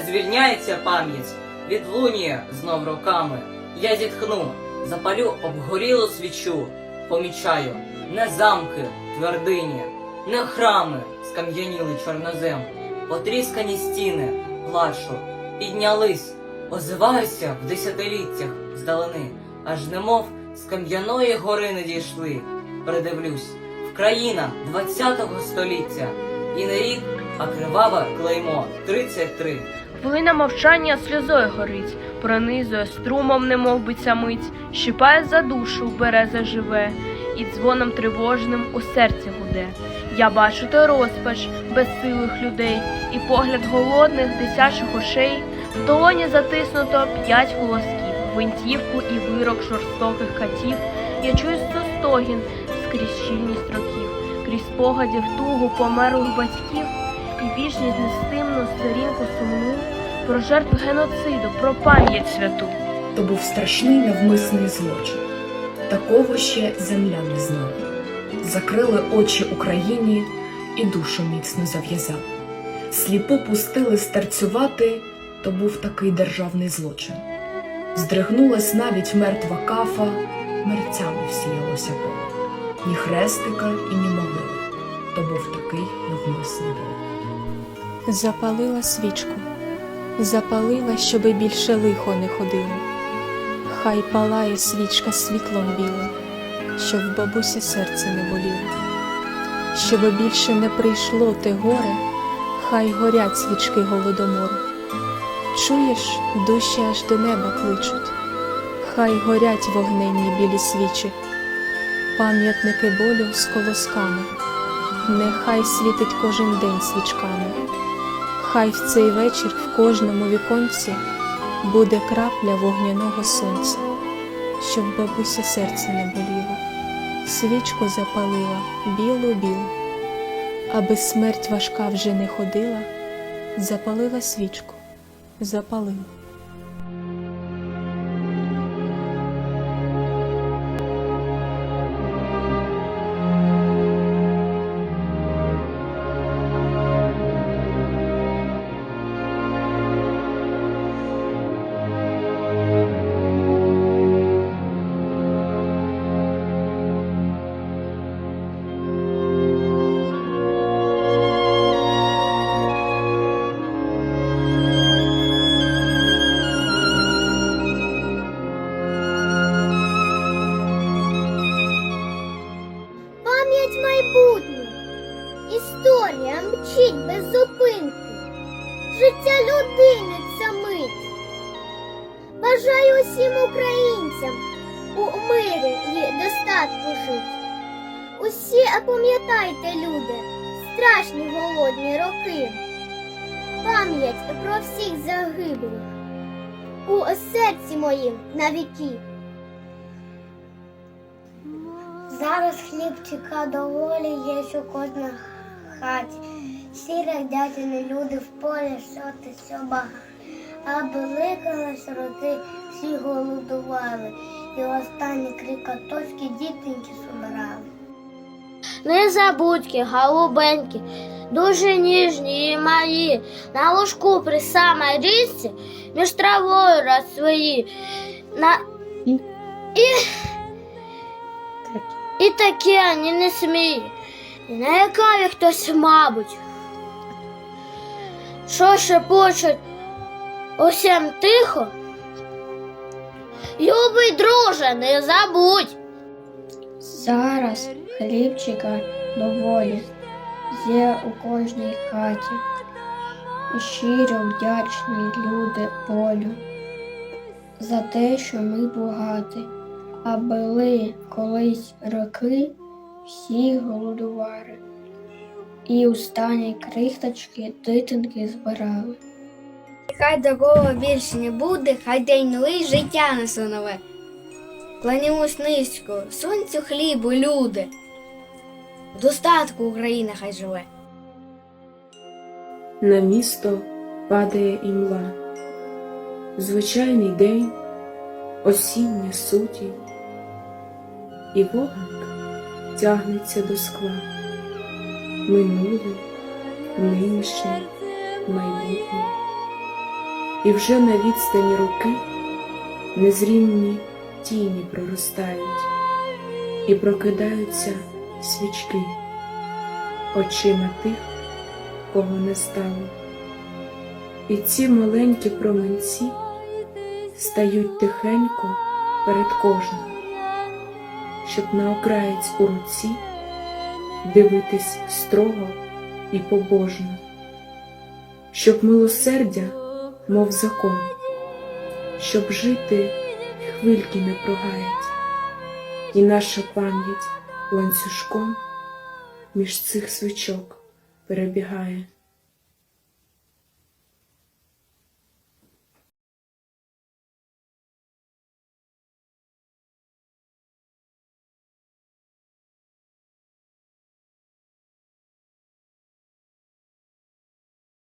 звільняється пам'ять, відлунює знов роками. Я зітхну, запалю обгорілу свічу, помічаю не замки, твердині, не храми, скам'яніли чорнозем, потріскані стіни, плачу, піднялись, озиваюся в десятиліттях здалени, аж немов з кам'яної гори не дійшли. Придивлюсь, Вкраїна 20-го століття, і не рік, а криваве клеймо 33. Хвилина мовчання сльозою горить, пронизує струмом, немов би ця мить, щипає за душу, бере заживе, і дзвоном тривожним у серці гуде. Я бачу той розпач безсилих людей, і погляд голодних дитячих очей, в долоні затиснуто п'ять волосків, гвинтівку і вирок жорстоких катів. Я чую стогін скрізь щільність років, крізь спогадів тугу померлих батьків і вічність нестимну сторінку сумну про жертв геноциду, про пам'ять святу. То був страшний навмисний злочин. Такого ще земля не знала. Закрили очі Україні і душу міцно зав'язали. Сліпу пустили старцювати, то був такий державний злочин. Здригнулась навіть мертва кафа, мерцями всіялося поле. Ні хрестика і ні могили. То був такий навмисний ворог. Запалила свічку, запалила, щоби більше лихо не ходило. Хай палає свічка світлом білим, щоб в бабусі серце не боліло. Щоби більше не прийшло те горе, хай горять свічки голодомору. Чуєш, душі аж до неба кличуть, хай горять вогненні білі свічі, пам'ятники болю з колосками, нехай світить кожен день свічками. Хай в цей вечір в кожному віконці буде крапля вогняного сонця, щоб бабуся серце не боліло, свічку запалила білу-білу, аби смерть важка вже не ходила, запалила свічку, запалила. Зупинки. Життя людини це мить. Бажаю усім українцям у мирі і достатку жить. Усі пам'ятайте, люди, страшні голодні роки. Пам'ять про всіх загиблих у серці моїм навіки. Зараз хлібчика доволі є у кожній хаті. Всі радятини люди в полі соти сьоба, а великої сироти всі голодували, і останні крикотоські дітеньки собирали. Незабудьки, голубенькі, дуже ніжні і малі, на ложку при самій річці між травою розсвої. На... І... І такі ані не сміє, і налякає хтось, мабуть. Що шепочуть усім тихо? Любий друже, не забудь. Зараз хлібчика доволі. Є у кожній хаті, щиро вдячні люди полю за те, що ми богаті, а були колись роки всі голодувари, і останні крихточки дитинки збирали. Хай такого більше не буде, хай день новий життя несе нове. Кланімось низько, сонцю хлібу, люди. В достатку Україна хай живе. На місто падає імла, звичайний день, осіння сутінь, і вогник тягнеться до скла, минуле, нинішнє, майбутнє. і вже на відстані руки незрівні тіні проростають, і прокидаються свічки очима тих, кого не стало. І ці маленькі променці стають тихенько перед кожним, щоб на окраєць у руці дивитись строго і побожно, щоб милосердя, мов закон, щоб жити хвильки не прогаять, і наша пам'ять ланцюжком між цих свічок перебігає.